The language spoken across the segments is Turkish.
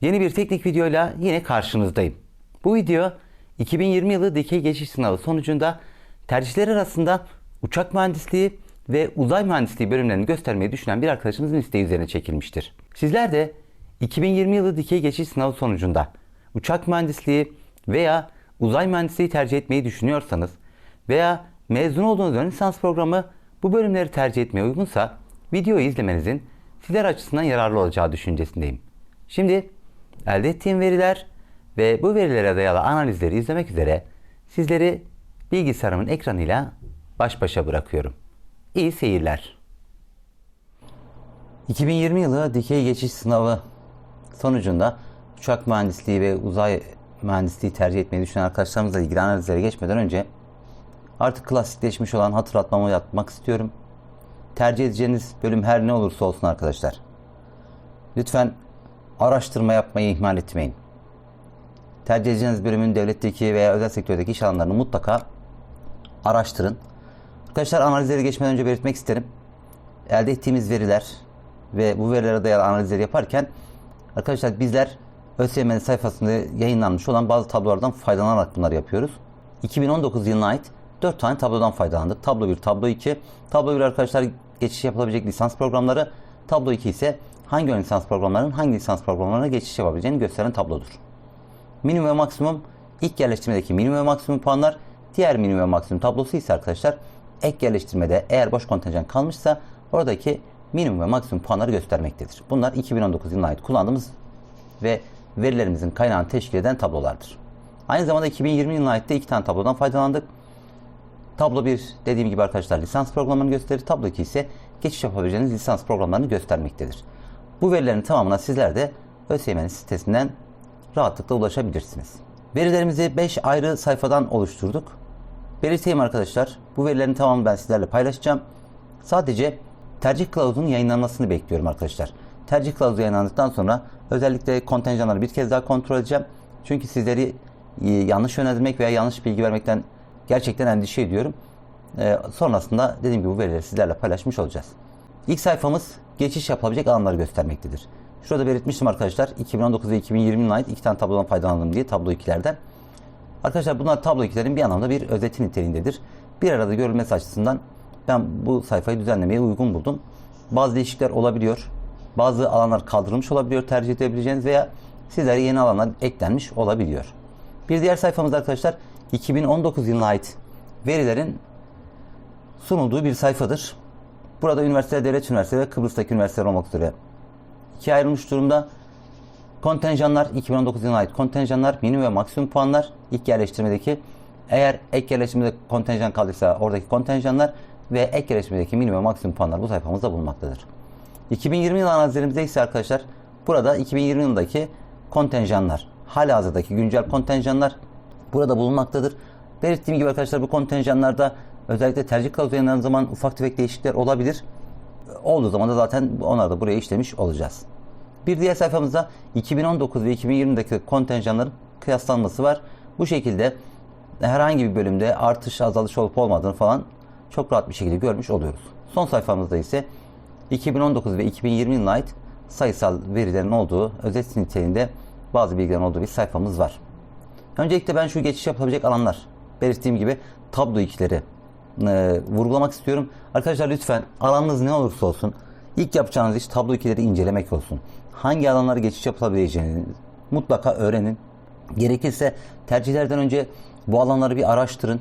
Yeni bir teknik videoyla yine karşınızdayım. Bu video 2020 yılı dikey geçiş sınavı sonucunda tercihler arasında uçak mühendisliği ve uzay mühendisliği bölümlerini göstermeyi düşünen bir arkadaşımızın isteği üzerine çekilmiştir. Sizler de 2020 yılı dikey geçiş sınavı sonucunda uçak mühendisliği veya uzay mühendisliği tercih etmeyi düşünüyorsanız veya mezun olduğunuz ön lisans programı bu bölümleri tercih etmeye uygunsa videoyu izlemenizin sizler açısından yararlı olacağı düşüncesindeyim. Şimdi elde ettiğim veriler ve bu verilere dayalı analizleri izlemek üzere sizleri bilgisayarımın ekranıyla baş başa bırakıyorum. İyi seyirler. 2020 yılı dikey geçiş sınavı sonucunda uçak mühendisliği ve uzay mühendisliği tercih etmeyi düşünen arkadaşlarımızla ilgili analizlere geçmeden önce artık klasikleşmiş olan hatırlatmamı yapmak istiyorum. Tercih edeceğiniz bölüm her ne olursa olsun arkadaşlar. Lütfen araştırma yapmayı ihmal etmeyin. Tercih edeceğiniz bölümün devletteki veya özel sektördeki iş alanlarını mutlaka araştırın. Arkadaşlar analizleri geçmeden önce belirtmek isterim. Elde ettiğimiz veriler ve bu verilere dayalı analizleri yaparken arkadaşlar bizler ÖSYM'nin sayfasında yayınlanmış olan bazı tablolardan faydalanarak bunları yapıyoruz. 2019 yılına ait 4 tane tablodan faydalandık. Tablo 1, tablo 2. Tablo 1 arkadaşlar geçiş yapılabilecek lisans programları. Tablo 2 ise hangi ön lisans programlarının hangi lisans programlarına geçiş yapabileceğini gösteren tablodur. Minimum ve maksimum ilk yerleştirmedeki minimum ve maksimum puanlar diğer minimum ve maksimum tablosu ise arkadaşlar ek yerleştirmede eğer boş kontenjan kalmışsa oradaki minimum ve maksimum puanları göstermektedir. Bunlar 2019 yılına ait kullandığımız ve verilerimizin kaynağını teşkil eden tablolardır. Aynı zamanda 2020 yılına ait de iki tane tablodan faydalandık. Tablo 1 dediğim gibi arkadaşlar lisans programını gösterir. Tablo 2 ise geçiş yapabileceğiniz lisans programlarını göstermektedir. Bu verilerin tamamına sizler de ÖSYM'nin sitesinden rahatlıkla ulaşabilirsiniz. Verilerimizi 5 ayrı sayfadan oluşturduk. Belirteyim arkadaşlar. Bu verilerin tamamını ben sizlerle paylaşacağım. Sadece tercih kılavuzunun yayınlanmasını bekliyorum arkadaşlar. Tercih kılavuzu yayınlandıktan sonra özellikle kontenjanları bir kez daha kontrol edeceğim. Çünkü sizleri e, yanlış yönlendirmek veya yanlış bilgi vermekten gerçekten endişe ediyorum. Ee, sonrasında dediğim gibi bu verileri sizlerle paylaşmış olacağız. İlk sayfamız geçiş yapılabilecek alanları göstermektedir. Şurada belirtmiştim arkadaşlar 2019 ve 2020 yılına ait iki tane tablodan faydalandım diye tablo 2'lerden. Arkadaşlar bunlar tablo 2'lerin bir anlamda bir özeti niteliğindedir. Bir arada görülmesi açısından ben bu sayfayı düzenlemeye uygun buldum. Bazı değişiklikler olabiliyor. Bazı alanlar kaldırılmış olabiliyor tercih edebileceğiniz veya sizlere yeni alanlar eklenmiş olabiliyor. Bir diğer sayfamız arkadaşlar 2019 yılına ait verilerin sunulduğu bir sayfadır. Burada üniversite, devlet üniversiteleri ve Kıbrıs'taki üniversiteler olmak üzere ikiye ayrılmış durumda. Kontenjanlar 2019 yılına ait kontenjanlar, minimum ve maksimum puanlar ilk yerleştirmedeki eğer ek yerleştirmede kontenjan kaldıysa oradaki kontenjanlar ve ek yerleştirmedeki minimum ve maksimum puanlar bu sayfamızda bulunmaktadır. 2020 yılı analizlerimizde ise arkadaşlar burada 2020 yılındaki kontenjanlar, halihazırdaki güncel kontenjanlar burada bulunmaktadır. Belirttiğim gibi arkadaşlar bu kontenjanlarda özellikle tercih kılavuzu yayınlanan zaman ufak tefek değişiklikler olabilir. Olduğu zaman da zaten onları da buraya işlemiş olacağız. Bir diğer sayfamızda 2019 ve 2020'deki kontenjanların kıyaslanması var. Bu şekilde herhangi bir bölümde artış azalış olup olmadığını falan çok rahat bir şekilde görmüş oluyoruz. Son sayfamızda ise 2019 ve 2020 yılına ait sayısal verilerin olduğu, özet niteliğinde bazı bilgilerin olduğu bir sayfamız var. Öncelikle ben şu geçiş yapılabilecek alanlar, belirttiğim gibi tablo ikileri e, vurgulamak istiyorum. Arkadaşlar lütfen alanınız ne olursa olsun ilk yapacağınız iş tablo ikileri incelemek olsun. Hangi alanlara geçiş yapılabileceğini mutlaka öğrenin. Gerekirse tercihlerden önce bu alanları bir araştırın.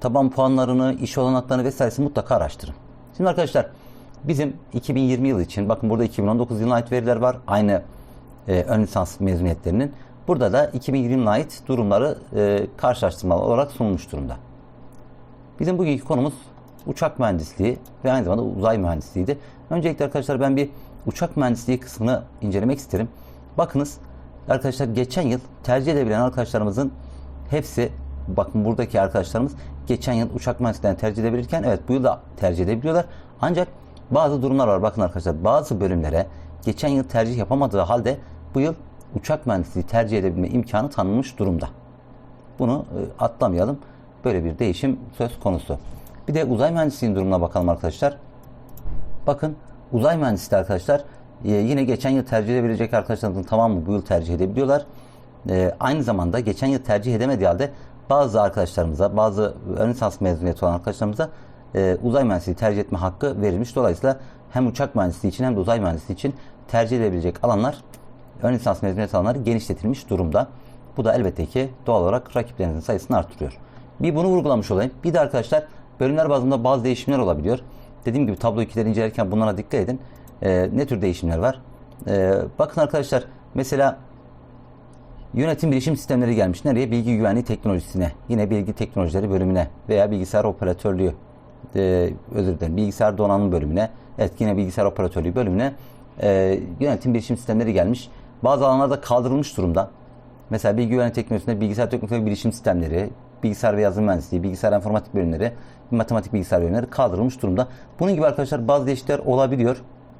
Taban puanlarını, iş olanaklarını vesairesi mutlaka araştırın. Şimdi arkadaşlar bizim 2020 yılı için bakın burada 2019 yılına ait veriler var. Aynı e, ön lisans mezuniyetlerinin. Burada da 2020 yılına ait durumları e, karşılaştırmalı olarak sunulmuş durumda. Bizim bugünkü konumuz uçak mühendisliği ve aynı zamanda uzay mühendisliğiydi. Öncelikle arkadaşlar ben bir uçak mühendisliği kısmını incelemek isterim. Bakınız arkadaşlar geçen yıl tercih edebilen arkadaşlarımızın hepsi bakın buradaki arkadaşlarımız geçen yıl uçak mühendisliğini tercih edebilirken evet bu yıl da tercih edebiliyorlar. Ancak bazı durumlar var. Bakın arkadaşlar bazı bölümlere geçen yıl tercih yapamadığı halde bu yıl uçak mühendisliği tercih edebilme imkanı tanınmış durumda. Bunu e, atlamayalım. Böyle bir değişim söz konusu. Bir de uzay mühendisliğinin durumuna bakalım arkadaşlar. Bakın uzay mühendisliği arkadaşlar e, yine geçen yıl tercih edebilecek arkadaşlarımızın tamamı bu yıl tercih edebiliyorlar. E, aynı zamanda geçen yıl tercih edemediği halde bazı arkadaşlarımıza, bazı ön lisans mezuniyeti olan arkadaşlarımıza e, uzay mühendisliği tercih etme hakkı verilmiş. Dolayısıyla hem uçak mühendisliği için hem de uzay mühendisliği için tercih edilebilecek alanlar ön lisans mezuniyet alanları genişletilmiş durumda. Bu da elbette ki doğal olarak rakiplerinizin sayısını artırıyor. Bir bunu vurgulamış olayım. Bir de arkadaşlar bölümler bazında bazı değişimler olabiliyor. Dediğim gibi tablo 2'leri incelerken bunlara dikkat edin. Ee, ne tür değişimler var? Ee, bakın arkadaşlar mesela Yönetim bilişim sistemleri gelmiş. Nereye? Bilgi güvenliği teknolojisine. Yine bilgi teknolojileri bölümüne veya bilgisayar operatörlüğü e, özür dilerim bilgisayar donanım bölümüne. Evet yine bilgisayar operatörlüğü bölümüne e, yönetim bilişim sistemleri gelmiş. Bazı alanlarda kaldırılmış durumda. Mesela bilgi güvenliği teknolojisinde bilgisayar teknolojisi ve bilişim sistemleri, bilgisayar ve yazılım mühendisliği, bilgisayar informatik bölümleri, matematik bilgisayar bölümleri kaldırılmış durumda. Bunun gibi arkadaşlar bazı değişiklikler olabiliyor.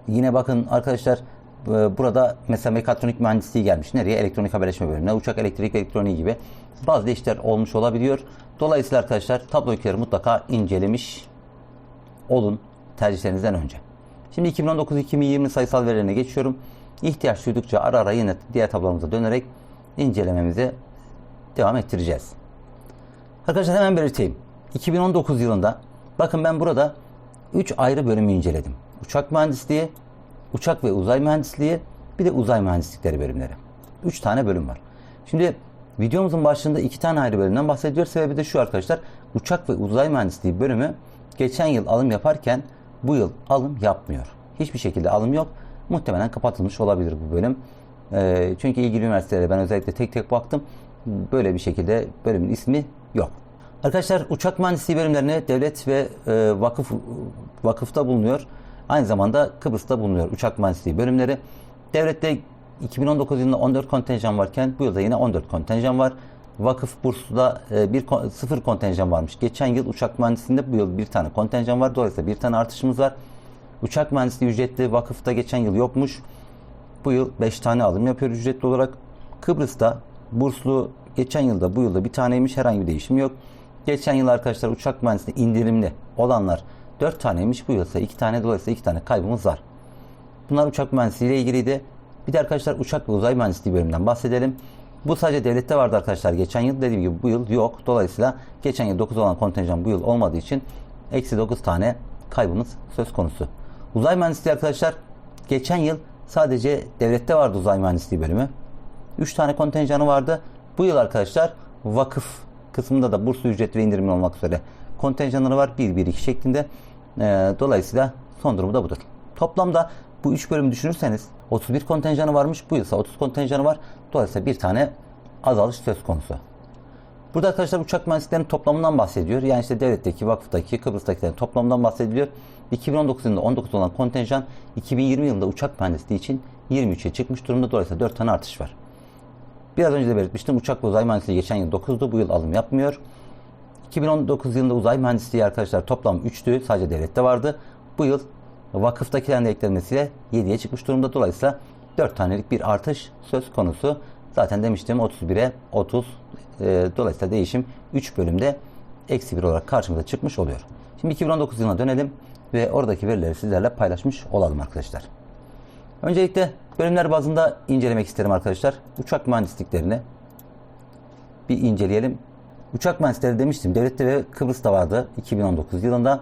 Yine bakın arkadaşlar e, burada mesela mekatronik mühendisliği gelmiş. Nereye? Elektronik haberleşme bölümüne, uçak elektrik elektroniği gibi bazı değişiklikler olmuş olabiliyor. Dolayısıyla arkadaşlar tablo yükleri mutlaka incelemiş olun tercihlerinizden önce. Şimdi 2019-2020 sayısal verilerine geçiyorum. İhtiyaç duydukça ara ara yine diğer tablomuza dönerek incelememizi devam ettireceğiz. Arkadaşlar hemen belirteyim. 2019 yılında bakın ben burada 3 ayrı bölümü inceledim. Uçak mühendisliği, uçak ve uzay mühendisliği, bir de uzay mühendislikleri bölümleri. 3 tane bölüm var. Şimdi videomuzun başında iki tane ayrı bölümden bahsediyor. Sebebi de şu arkadaşlar. Uçak ve uzay mühendisliği bölümü geçen yıl alım yaparken bu yıl alım yapmıyor. Hiçbir şekilde alım yok. Muhtemelen kapatılmış olabilir bu bölüm. Ee, çünkü ilgili üniversitelere ben özellikle tek tek baktım. Böyle bir şekilde bölümün ismi yok. Arkadaşlar uçak mühendisliği bölümlerine devlet ve e, vakıf vakıfta bulunuyor. Aynı zamanda Kıbrıs'ta bulunuyor uçak mühendisliği bölümleri. Devlette 2019 yılında 14 kontenjan varken bu yılda yine 14 kontenjan var. Vakıf bursunda e, bir sıfır kontenjan varmış. Geçen yıl uçak mühendisliğinde bu yıl bir tane kontenjan var. Dolayısıyla bir tane artışımız var. Uçak mühendisliği ücretli vakıfta geçen yıl yokmuş. Bu yıl 5 tane alım yapıyor ücretli olarak. Kıbrıs'ta burslu geçen yılda bu yılda bir taneymiş herhangi bir değişim yok. Geçen yıl arkadaşlar uçak mühendisliği indirimli olanlar 4 taneymiş bu yıl ise 2 tane dolayısıyla 2 tane kaybımız var. Bunlar uçak mühendisliği ile ilgiliydi. Bir de arkadaşlar uçak ve uzay mühendisliği bölümünden bahsedelim. Bu sadece devlette vardı arkadaşlar geçen yıl. Dediğim gibi bu yıl yok. Dolayısıyla geçen yıl 9 olan kontenjan bu yıl olmadığı için eksi 9 tane kaybımız söz konusu. Uzay mühendisliği arkadaşlar geçen yıl sadece devlette vardı uzay mühendisliği bölümü. 3 tane kontenjanı vardı. Bu yıl arkadaşlar vakıf kısmında da burslu ücret ve indirimli olmak üzere kontenjanları var 1-1-2 şeklinde. Ee, dolayısıyla son durumu da budur. Toplamda bu 3 bölümü düşünürseniz 31 kontenjanı varmış. Bu yılsa 30 kontenjanı var. Dolayısıyla bir tane azalış söz konusu. Burada arkadaşlar uçak mühendisliklerinin toplamından bahsediyor. Yani işte devletteki, vakıftaki, Kıbrıs'takilerin toplamından bahsediliyor. 2019 yılında 19 olan kontenjan 2020 yılında uçak mühendisliği için 23'e çıkmış durumda. Dolayısıyla 4 tane artış var. Biraz önce de belirtmiştim. Uçak uzay mühendisliği geçen yıl 9'du. Bu yıl alım yapmıyor. 2019 yılında uzay mühendisliği arkadaşlar toplam 3'tü. Sadece devlette vardı. Bu yıl vakıftakilerin de eklenmesiyle 7'ye çıkmış durumda. Dolayısıyla 4 tanelik bir artış söz konusu. Zaten demiştim 31'e 30. E, dolayısıyla değişim 3 bölümde eksi 1 olarak karşımıza çıkmış oluyor. Şimdi 2019 yılına dönelim ve oradaki verileri sizlerle paylaşmış olalım arkadaşlar. Öncelikle bölümler bazında incelemek isterim arkadaşlar. Uçak mühendisliklerini bir inceleyelim. Uçak mühendisleri demiştim. Devlette ve Kıbrıs'ta vardı 2019 yılında.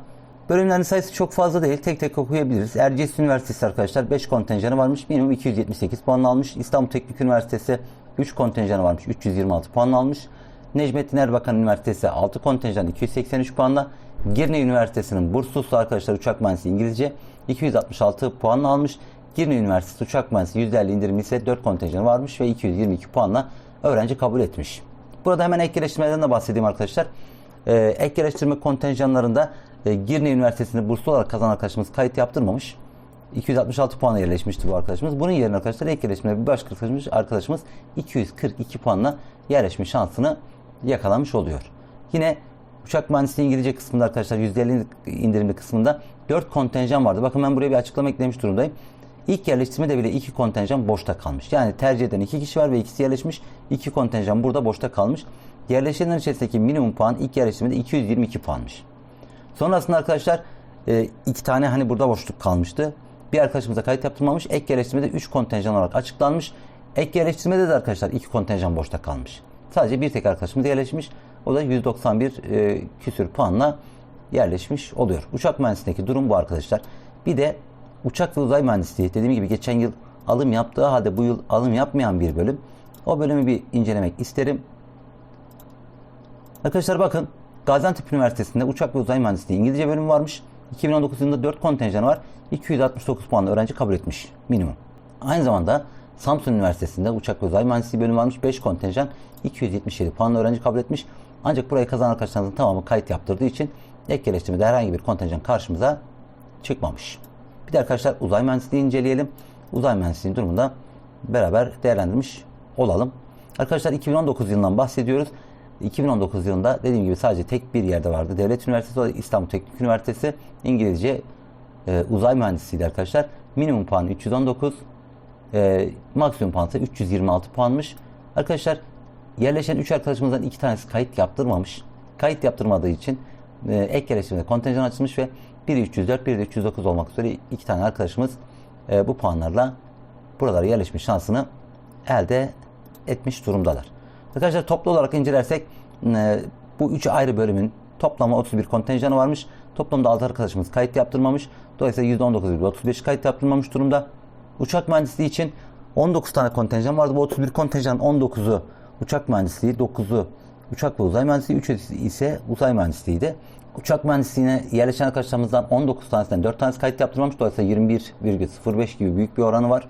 Bölümlerin sayısı çok fazla değil. Tek tek okuyabiliriz. Erciyes Üniversitesi arkadaşlar 5 kontenjanı varmış. Minimum 278 puan almış. İstanbul Teknik Üniversitesi 3 kontenjanı varmış. 326 puan almış. Necmettin Erbakan Üniversitesi 6 kontenjan 283 puanla. Girne Üniversitesi'nin burslusu arkadaşlar uçak mühendisliği İngilizce 266 puan almış. Girne Üniversitesi uçak mühendisliği %50 indirimli ise 4 kontenjanı varmış ve 222 puanla öğrenci kabul etmiş. Burada hemen ek geliştirmelerden de bahsedeyim arkadaşlar. Ee, ek geliştirme kontenjanlarında e, Girne Üniversitesi'nde burslu olarak kazanan arkadaşımız kayıt yaptırmamış. 266 puana yerleşmişti bu arkadaşımız. Bunun yerine arkadaşlar ek geliştirme bir başka arkadaşımız, arkadaşımız 242 puanla yerleşme şansını yakalamış oluyor. Yine uçak mühendisliği İngilizce kısmında arkadaşlar %50 indirimli kısmında 4 kontenjan vardı. Bakın ben buraya bir açıklama eklemiş durumdayım. İlk yerleştirmede bile iki kontenjan boşta kalmış. Yani tercih eden iki kişi var ve ikisi yerleşmiş. İki kontenjan burada boşta kalmış. Yerleşenler içerisindeki minimum puan ilk yerleştirmede 222 puanmış. Sonrasında arkadaşlar e, iki tane hani burada boşluk kalmıştı. Bir arkadaşımıza kayıt yaptırmamış. Ek yerleştirmede 3 kontenjan olarak açıklanmış. Ek yerleştirmede de arkadaşlar 2 kontenjan boşta kalmış. Sadece bir tek arkadaşımız yerleşmiş. O da 191 e, küsür puanla yerleşmiş oluyor. Uçak mühendisliğindeki durum bu arkadaşlar. Bir de uçak ve uzay mühendisliği dediğim gibi geçen yıl alım yaptığı halde bu yıl alım yapmayan bir bölüm. O bölümü bir incelemek isterim. Arkadaşlar bakın Gaziantep Üniversitesi'nde uçak ve uzay mühendisliği İngilizce bölümü varmış. 2019 yılında 4 kontenjanı var. 269 puanlı öğrenci kabul etmiş minimum. Aynı zamanda Samsun Üniversitesi'nde uçak ve uzay mühendisliği bölümü varmış. 5 kontenjan 277 puanlı öğrenci kabul etmiş. Ancak burayı kazanan arkadaşlarımızın tamamı kayıt yaptırdığı için ek geliştirmede herhangi bir kontenjan karşımıza çıkmamış. Bir de arkadaşlar uzay mühendisliği inceleyelim. Uzay mühendisliğinin durumunda beraber değerlendirmiş olalım. Arkadaşlar 2019 yılından bahsediyoruz. 2019 yılında dediğim gibi sadece tek bir yerde vardı. Devlet Üniversitesi, o da İstanbul Teknik Üniversitesi İngilizce e, uzay mühendisliğiydi arkadaşlar. Minimum puanı 319, e, maksimum puanı ise 326 puanmış. Arkadaşlar yerleşen 3 arkadaşımızdan 2 tanesi kayıt yaptırmamış. Kayıt yaptırmadığı için e, ek yerleştirmede kontenjan açılmış ve biri 304, biri de 309 olmak üzere iki tane arkadaşımız e, bu puanlarla buralara yerleşmiş şansını elde etmiş durumdalar. Arkadaşlar toplu olarak incelersek e, bu üç ayrı bölümün toplamı 31 kontenjanı varmış. Toplamda 6 arkadaşımız kayıt yaptırmamış. Dolayısıyla %19,35 kayıt yaptırmamış durumda. Uçak mühendisliği için 19 tane kontenjan vardı. Bu 31 kontenjanın 19'u uçak mühendisliği, 9'u uçak ve uzay mühendisliği, 3'ü ise uzay mühendisliğiydi. Uçak mühendisliğine yerleşen arkadaşlarımızdan 19 tanesinden 4 tanesi kayıt yaptırmamış. Dolayısıyla 21,05 gibi büyük bir oranı var.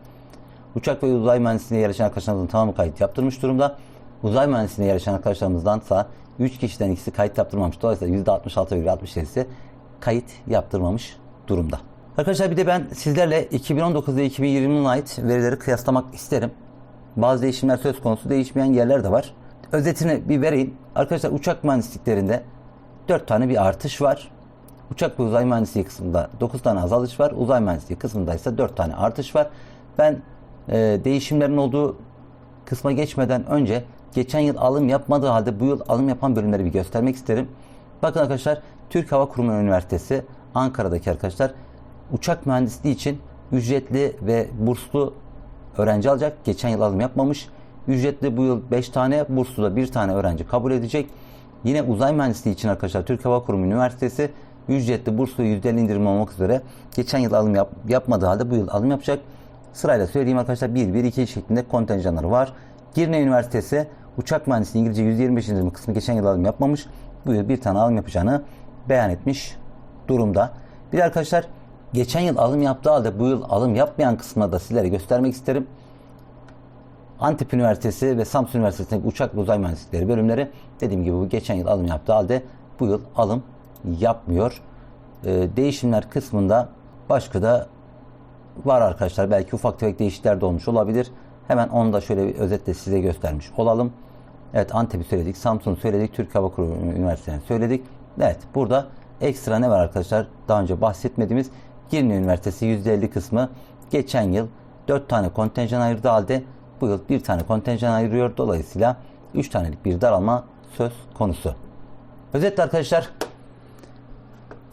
Uçak ve uzay mühendisliğine yerleşen arkadaşlarımızın tamamı kayıt yaptırmış durumda. Uzay mühendisliğine yerleşen arkadaşlarımızdansa 3 kişiden ikisi kayıt yaptırmamış. Dolayısıyla %66,67'si kayıt yaptırmamış durumda. Arkadaşlar bir de ben sizlerle 2019 ve 2020 yılına ait verileri kıyaslamak isterim. Bazı değişimler söz konusu değişmeyen yerler de var. Özetini bir vereyim. Arkadaşlar uçak mühendisliklerinde 4 tane bir artış var. Uçak ve uzay mühendisliği kısmında 9 tane azalış var. Uzay mühendisliği kısmında ise 4 tane artış var. Ben e, değişimlerin olduğu kısma geçmeden önce geçen yıl alım yapmadığı halde bu yıl alım yapan bölümleri bir göstermek isterim. Bakın arkadaşlar Türk Hava Kurumu Üniversitesi Ankara'daki arkadaşlar uçak mühendisliği için ücretli ve burslu öğrenci alacak. Geçen yıl alım yapmamış. Ücretli bu yıl 5 tane, burslu da 1 tane öğrenci kabul edecek. Yine uzay mühendisliği için arkadaşlar Türk Hava Kurumu Üniversitesi ücretli burslu %50 indirim olmak üzere geçen yıl alım yap, yapmadığı halde bu yıl alım yapacak. Sırayla söyleyeyim arkadaşlar 1 1 2 şeklinde kontenjanları var. Girne Üniversitesi uçak mühendisliği İngilizce %25 indirim kısmı geçen yıl alım yapmamış. Bu yıl bir tane alım yapacağını beyan etmiş durumda. Bir arkadaşlar geçen yıl alım yaptığı halde bu yıl alım yapmayan kısmını da sizlere göstermek isterim. Antep Üniversitesi ve Samsun Üniversitesi'ndeki uçak ve uzay mühendislikleri bölümleri dediğim gibi bu geçen yıl alım yaptığı halde bu yıl alım yapmıyor. Ee, değişimler kısmında başka da var arkadaşlar. Belki ufak tefek değişiklikler de olmuş olabilir. Hemen onu da şöyle bir özetle size göstermiş olalım. Evet Antep'i söyledik, Samsun'u söyledik, Türk Hava Kurumu Üniversitesi'ni söyledik. Evet burada ekstra ne var arkadaşlar? Daha önce bahsetmediğimiz Girne Üniversitesi %50 kısmı geçen yıl 4 tane kontenjan ayırdığı halde bu yıl bir tane kontenjan ayırıyor. Dolayısıyla 3 tanelik bir daralma söz konusu. Özetle arkadaşlar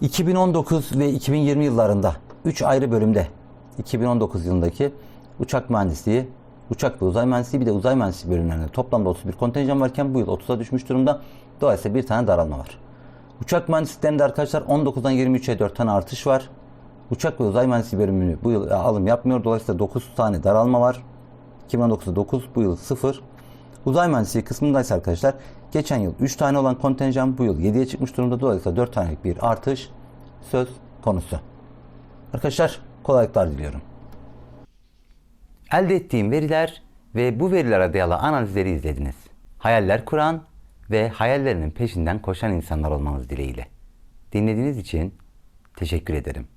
2019 ve 2020 yıllarında 3 ayrı bölümde 2019 yılındaki uçak mühendisliği, uçak ve uzay mühendisliği bir de uzay mühendisliği bölümlerinde toplamda 31 kontenjan varken bu yıl 30'a düşmüş durumda. Dolayısıyla bir tane daralma var. Uçak mühendisliklerinde arkadaşlar 19'dan 23'e 4 tane artış var. Uçak ve uzay mühendisliği bölümünü bu yıl alım yapmıyor. Dolayısıyla 9 tane daralma var. 2019'da 9, bu yıl 0. Uzay mühendisliği kısmındaysa arkadaşlar geçen yıl 3 tane olan kontenjan bu yıl 7'ye çıkmış durumda. Dolayısıyla 4 tanelik bir artış söz konusu. Arkadaşlar kolaylıklar diliyorum. Elde ettiğim veriler ve bu verilere dayalı analizleri izlediniz. Hayaller kuran ve hayallerinin peşinden koşan insanlar olmanız dileğiyle. Dinlediğiniz için teşekkür ederim.